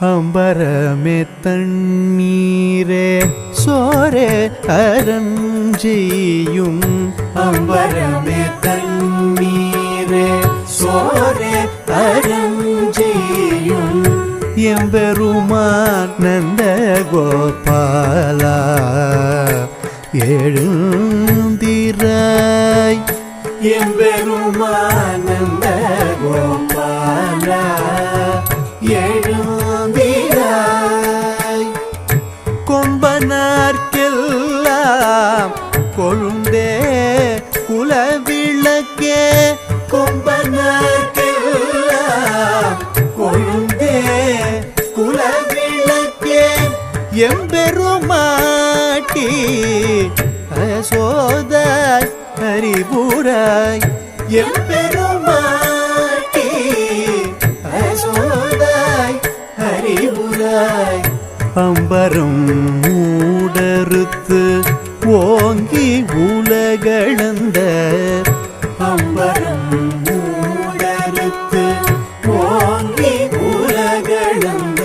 அம்பரமே தண்ணீரே சோரே அரஞ்செய்யும். அம்பரமே தண்ணீரே சோரே அரஞ்செய்யும். எம்பெருமான் நந்த கோபாலா எழுந்திராய். எம்பெருமான் நந்த கோபாலா எழுந்திராய் கொம்பனார்க்கெல்லாம் கொழுந்தே குலவிளக்கே கொம்பனார்க்கெல்லாம் கொழுந்தே குலவிளக்கே எம்பெருமாட்டி அசோதாய் ஹரிபுராய் எம்பெருமாட்டி சோதாய் ஹரிபுராய் அம்பரும் உலகளந்த அம்பரம் மூடறுத்து ஓங்கி உலகளந்த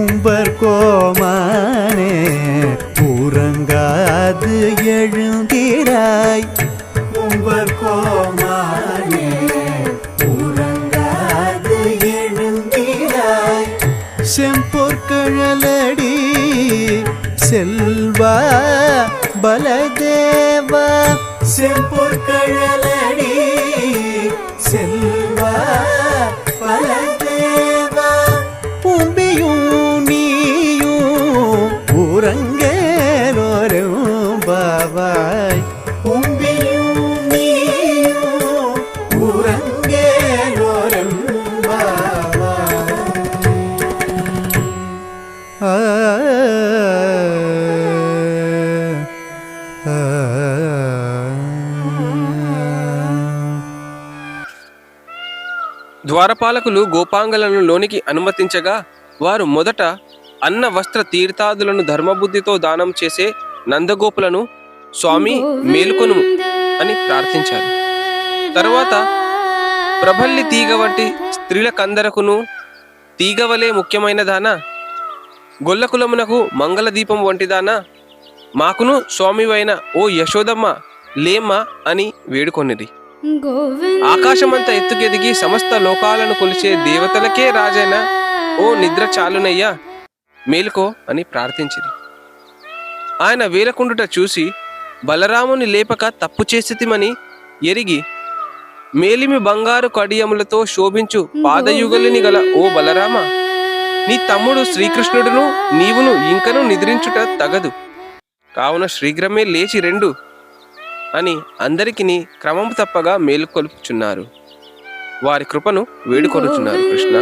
உம்பர் கோமானே உறங்காது எழுந்திராய். உம்பர் கோமானே உறங்காது எழுந்திராய். செம்பொற்கழலடி செல்வா பலதேவா? செம்பொற்கழலடி செல்வா ద్వారపాలకులు గోపాంగలను లోనికి అనుమతించగా వారు మొదట అన్న వస్త్ర తీర్థాదులను ధర్మబుద్ధితో దానం చేసే నందగోపులను స్వామి మేలుకొను అని ప్రార్థించారు. తరువాత ప్రబల్లి తీగ వంటి స్త్రీలకందరకును తీగవలే ముఖ్యమైన దాన గొల్లకులమునకు మంగళ దీపం వంటిదానా మాకును స్వామివైన ఓ యశోదమ్మ లేమ్మా అని వేడుకొనిది ఆకాశమంతా ఎత్తుకెదిగి సమస్త లోకాలను కొలిచే దేవతలకే రాజైన ఓ నిద్ర చాలునయ్యా మేలుకో అని ప్రార్థించింది ఆయన వేలకుండుట చూసి బలరాముని లేపక తప్పు చేసితిమని ఎరిగి మేలిమి బంగారు కడియములతో శోభించు పాదయుగలిని గల ఓ బలరామ నీ తమ్ముడు శ్రీకృష్ణుడును నీవును ఇంకను నిద్రించుట తగదు. కావున శీఘ్రమే లేచి రెండు అని అందరికిని క్రమం తప్పగా మేలుకొలుపుచున్నారు. వారి కృపను వేడుకొనుచున్నారు కృష్ణ.